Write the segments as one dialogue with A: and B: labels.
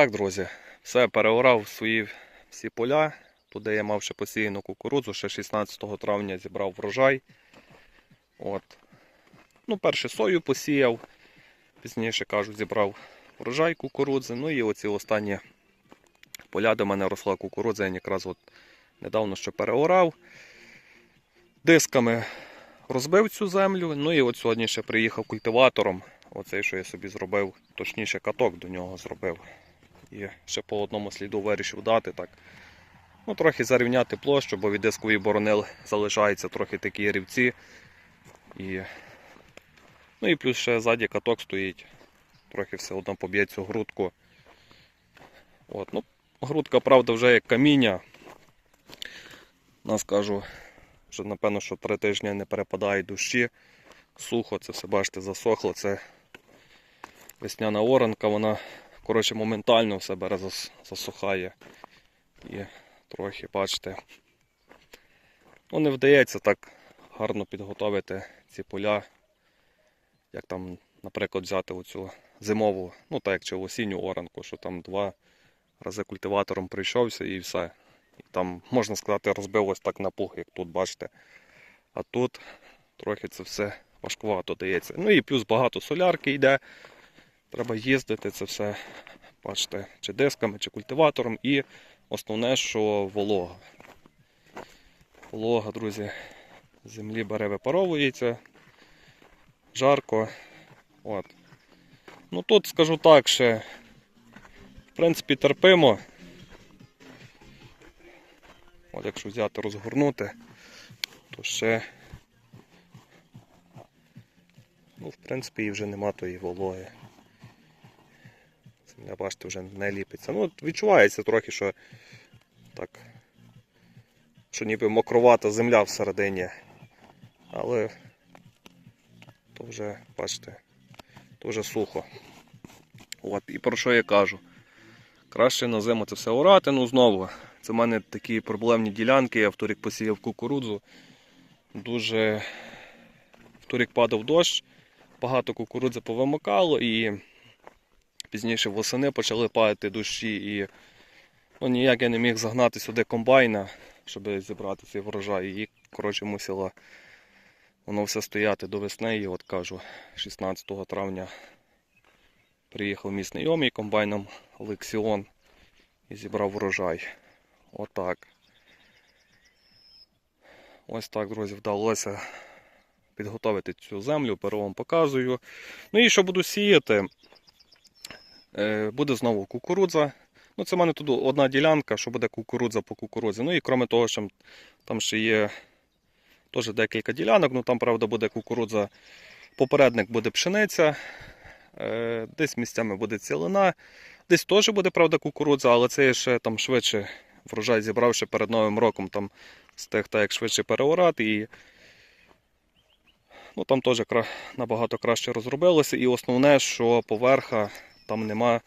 A: Так, друзі, все, переорав свої всі поля. Туди я мав ще посіяну кукурудзу, ще 16 травня зібрав врожай. От. Ну, перше сою посіяв, пізніше кажу, зібрав врожай кукурудзи. Ну і оці останні поля, в мене росла кукурудза, я якраз от недавно ще переорав. Дисками розбив цю землю. Ну і от сьогодні ще приїхав культиватором. Оцей, що я собі зробив, точніше каток до нього зробив. І ще по одному сліду вирішив дати так. Ну, трохи зарівняти площу, бо від дискової боронил залишаються трохи такі рівці. І... Ну і плюс ще ззаді каток стоїть. Трохи все одно поб'є цю грудку. От, ну, грудка, правда, вже як каміння. Нас що напевно, що три тижні не перепадають дощі. Сухо, це все бачите, засохло. Це весняна оранка, вона коротше, моментально все бере засухає. І трохи, бачите, ну не вдається так гарно підготовити ці поля, як там, наприклад, взяти оцю зимову, ну так як чи осінню оранку, що там два рази культиватором прийшовся і все. І там, можна сказати, розбилось так на пух, як тут, бачите. А тут трохи це все важкувато дається. Ну і плюс багато солярки йде. Треба їздити це все, бачите, чи дисками, чи культиватором. І основне, що волога. Волога, друзі, землі бере випаровується. Жарко. От. Ну тут скажу так, ще, в принципі, терпимо. От якщо взяти розгорнути, то ще, ну, в принципі, вже нема тої вологи. Земля, бачите, вже не ліпиться. Ну, відчувається трохи, що так, що ніби мокровата земля всередині. Але то вже, бачите, то вже сухо. От, і про що я кажу? Краще на зиму це все орати, ну знову. Це в мене такі проблемні ділянки, я в торік посіяв кукурудзу. Дуже в торік падав дощ, багато кукурудзи повимикало і пізніше восени почали падати дощі і ну, ніяк я не міг загнати сюди комбайна, щоб зібрати цей врожай. І коротше мусило воно все стояти до весни. І от кажу, 16 травня приїхав мій знайомий комбайном Лексіон і зібрав врожай. Отак. Ось так, друзі, вдалося підготовити цю землю, перо вам показую. Ну і що буду сіяти, буде знову кукурудза. Ну, це в мене тут одна ділянка, що буде кукурудза по кукурудзі. Ну і крім того, що там ще є теж декілька ділянок, ну там, правда, буде кукурудза. Попередник буде пшениця, е, десь місцями буде цілина, десь теж буде, правда, кукурудза, але це я ще там швидше врожай зібрав ще перед Новим роком, там встиг так як швидше переорати. І ну, там теж набагато краще розробилося. І основне, що поверха там нема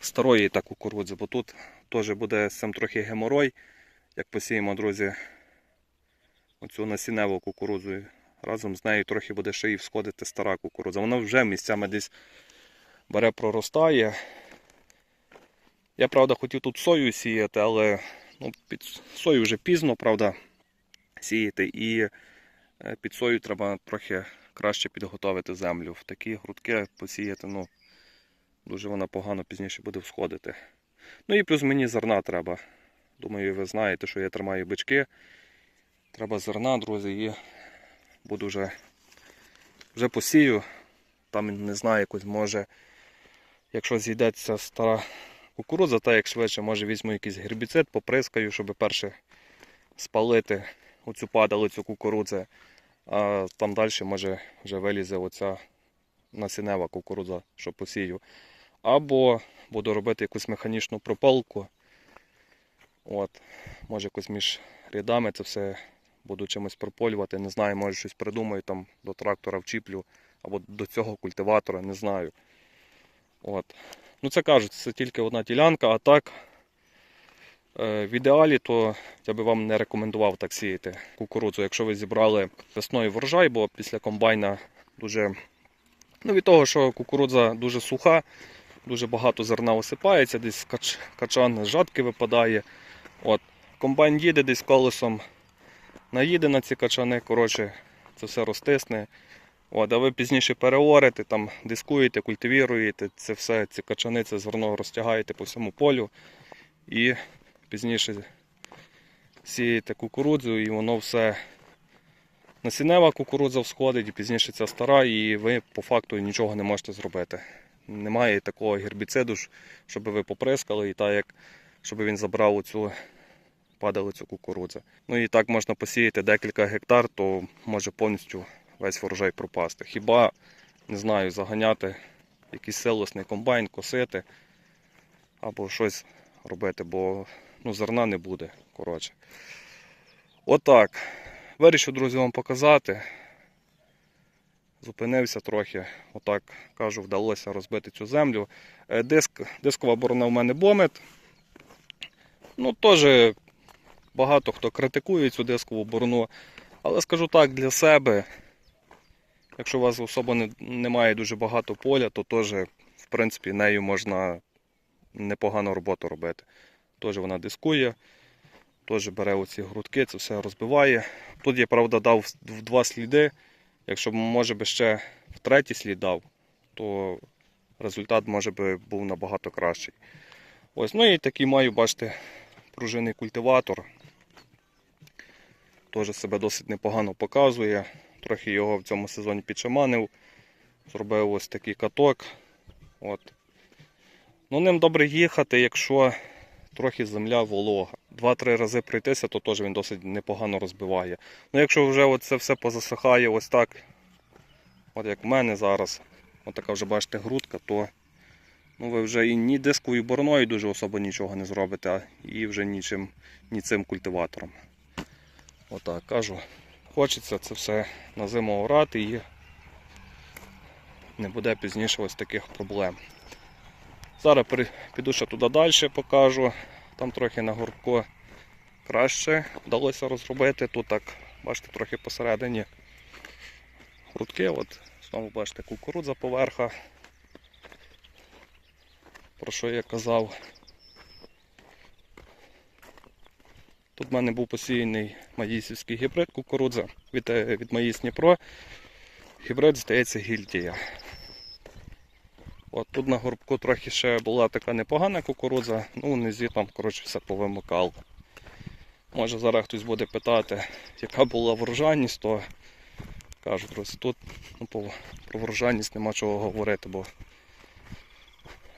A: старої та кукурудзи, бо тут теж буде цим трохи геморой, як посіємо, друзі, оцю насінневу кукурудзу. Разом з нею трохи буде ще і всходити стара кукурудза. Вона вже місцями десь бере, проростає. Я, правда, хотів тут сою сіяти, але ну, під сою вже пізно, правда, сіяти. І е, під сою треба трохи краще підготовити землю. В такі грудки посіяти, ну, дуже вона погано пізніше буде всходити. Ну і плюс мені зерна треба. Думаю, ви знаєте, що я тримаю бички. Треба зерна, друзі, і буду вже, вже посію. Там не знаю, якось може, якщо зійдеться стара кукурудза, та як швидше, може візьму якийсь гербіцид, поприскаю, щоб перше спалити оцю падалицю кукурудзи. А там далі може вже вилізе оця насінева кукурудза, що посію. Або буду робити якусь механічну пропалку. От, може якось між рядами це все буду чимось прополювати. Не знаю, може щось придумаю там до трактора вчіплю або до цього культиватора, не знаю. От. Ну це кажуть, це тільки одна ділянка, а так е, в ідеалі, то я би вам не рекомендував так сіяти кукурудзу, якщо ви зібрали весною врожай, бо після комбайна дуже. Ну, від того, що кукурудза дуже суха, дуже багато зерна осипається, десь кач, качан з жатки випадає. От, комбайн їде десь колесом, наїде на ці качани, коротше, це все розтисне. От, а ви пізніше переорите, там, дискуєте, культивіруєте, це все, ці качани, це зерно розтягаєте по всьому полю. І пізніше сієте кукурудзу, і воно все насінева кукурудза всходить, і пізніше ця стара, і ви по факту нічого не можете зробити. Немає такого гербіциду, щоб ви поприскали, і так як щоб він забрав оцю падалицю кукурудзи. Ну і так можна посіяти декілька гектар, то може повністю весь врожай пропасти. Хіба, не знаю, заганяти якийсь силосний комбайн, косити або щось робити, бо ну, зерна не буде. Коротше. Отак. Вирішив, друзі, вам показати. Зупинився трохи, отак кажу, вдалося розбити цю землю. Е, Диск, дискова борона в мене бомет. Ну, теж багато хто критикує цю дискову борону. Але скажу так, для себе, якщо у вас особо не, немає дуже багато поля, то теж, в принципі, нею можна непогану роботу робити. Теж вона дискує, теж бере оці грудки, це все розбиває. Тут я, правда, дав в два сліди. Якщо б, може би ще в третій слід дав, то результат може би був набагато кращий. Ось, ну і такий маю, бачите, пружинний культиватор. Теж себе досить непогано показує. Трохи його в цьому сезоні підшаманив. Зробив ось такий каток. От. Ну, ним добре їхати, якщо трохи земля волога. Два-три рази пройтися, то теж він досить непогано розбиває. Ну, якщо вже це все позасихає ось так, от як в мене зараз, от така вже бачите грудка, то ну, ви вже і ні дисковою бороною дуже особо нічого не зробите, а і вже нічим, ні цим культиватором. Отак кажу. Хочеться це все на зиму орати і не буде пізніше ось таких проблем. Зараз піду ще туди далі покажу. Там трохи на горбку краще вдалося розробити. Тут так, бачите, трохи посередині грудки. От, знову бачите, кукурудза поверха. Про що я казав. Тут в мене був посіяний маїсівський гібрид кукурудза від, е, від Маїс Дніпро. Гібрид, здається, гільдія. От тут на горбку трохи ще була така непогана кукурудза, ну внизі там коротше, все повимикало. Може зараз хтось буде питати, яка була врожайність, то кажу, друзі, тут ну, про врожайність нема чого говорити, бо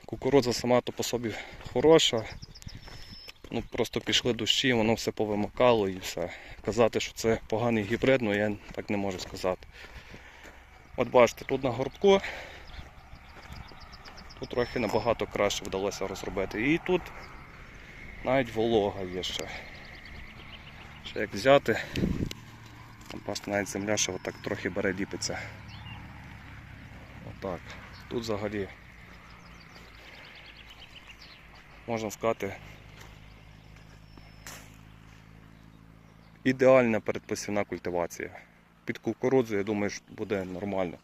A: кукурудза сама то по собі хороша. Ну просто пішли дощі, воно все повимикало і все. Казати, що це поганий гібрид, ну я так не можу сказати. От бачите, тут на горбку Трохи набагато краще вдалося розробити. І тут навіть волога є ще. Ще як взяти, там бачите, навіть земля ще отак трохи бере ліпиться. Отак. Тут взагалі можна сказати ідеальна передпосівна культивація. Під кукурудзу, я думаю, буде нормально.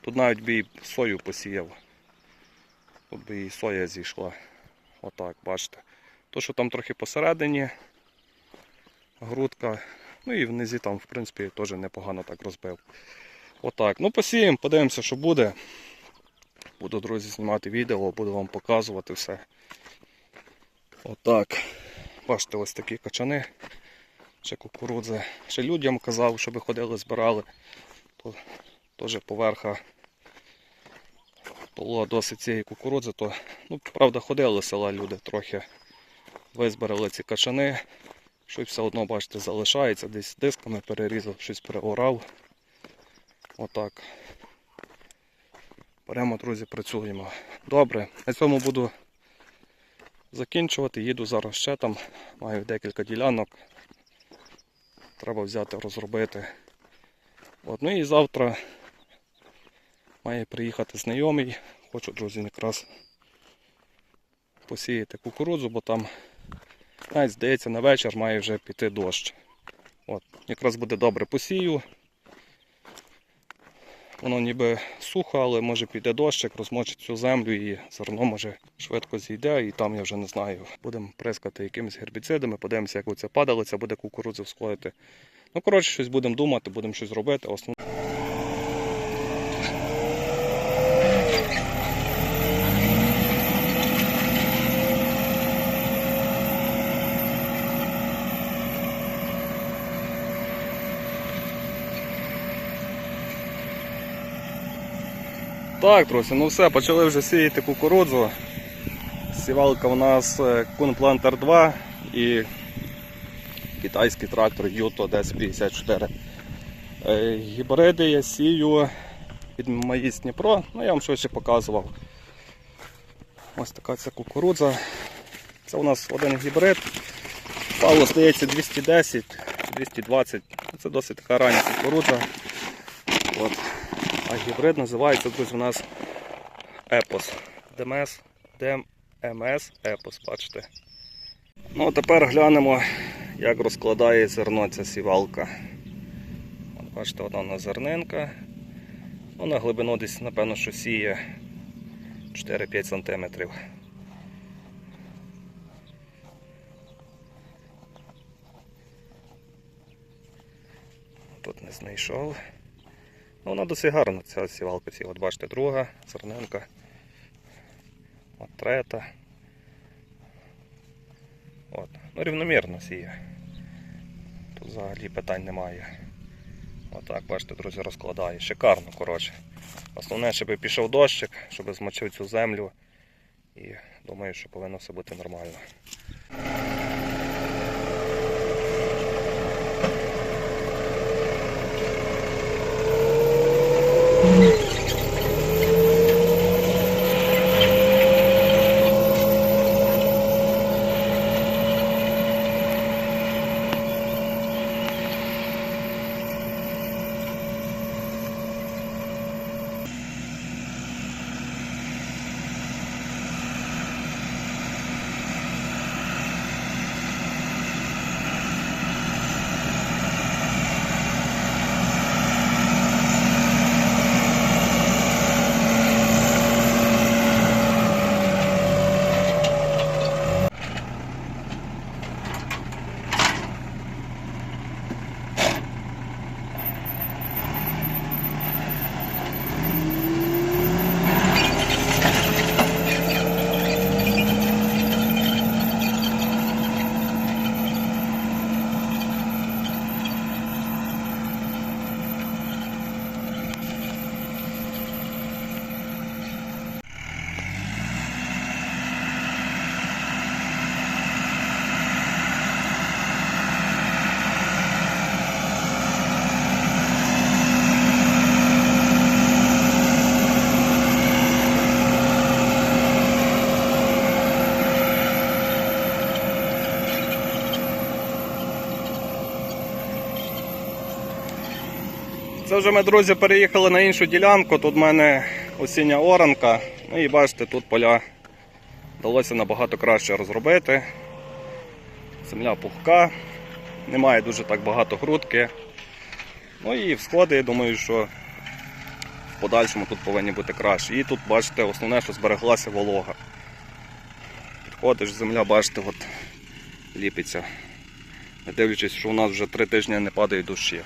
A: Тут навіть і сою посіяв. Тут би і соя зійшла. Отак, бачите. То, що там трохи посередині, грудка, ну і внизі там, в принципі, теж непогано так розбив. Отак. Ну, посіємо, подивимося, що буде. Буду, друзі, знімати відео, буду вам показувати все. Отак. Бачите, ось такі качани. Ще кукурудзи. Ще людям казав, щоб ходили, збирали. Теж поверха було досить цієї кукурудзи, то, ну, правда, ходили села люди трохи. Визбирали ці качани. Щось все одно, бачите, залишається, десь дисками перерізав, щось переорав. Отак. Беремо, друзі, працюємо. Добре, на цьому буду закінчувати. Їду зараз ще там. Маю декілька ділянок. Треба взяти, розробити. От, ну і завтра має приїхати знайомий. Хочу, друзі, якраз посіяти кукурудзу, бо там навіть здається на вечір має вже піти дощ. От, якраз буде добре посію. воно ніби сухо, але може піде дощик, розмочить цю землю і зерно може швидко зійде, і там я вже не знаю. Будемо прискати якимись гербіцидами, подивимося, як оця падалиця буде кукурудзу всходити. Ну, коротше, щось будемо думати, будемо щось робити. Основ... Так, друзі, ну все, почали вже сіяти кукурудзу. Сівалка у нас е, Кунплантер 2 і китайський трактор Юто 1054. Е, Гібриди я сію від Маїс Дніпро, ну я вам швидше показував. Ось така ця кукурудза. Це у нас один гібрид. Павло здається 210-220. Це досить така рання кукурудза. От. А гібрид називається, друзі, у нас Епос. ДМС, ДМС Епос, бачите. Ну, тепер глянемо, як розкладає зерно ця сівалка. Бачите, одна на зернинка. Ну, на глибину десь, напевно, що сіє 4-5 см. Тут не знайшов. Ну, вона досить гарна ця сівалка. От бачите, друга зернинка. От третя. От. Ну, рівномірно сіє. Тут взагалі питань немає. Отак, бачите, друзі, розкладає. Шикарно, коротше. Основне, щоб пішов дощик, щоб змочив цю землю. І думаю, що повинно все бути нормально. Це вже ми, друзі, переїхали на іншу ділянку. Тут в мене осіння оранка. Ну і бачите, тут поля вдалося набагато краще розробити. Земля пухка, немає дуже так багато грудки. Ну і всходи, я думаю, що в подальшому тут повинні бути краще. І тут, бачите, основне, що збереглася волога. Підходиш, земля, бачите, от ліпиться. Не дивлячись, що у нас вже три тижні не падає дощі.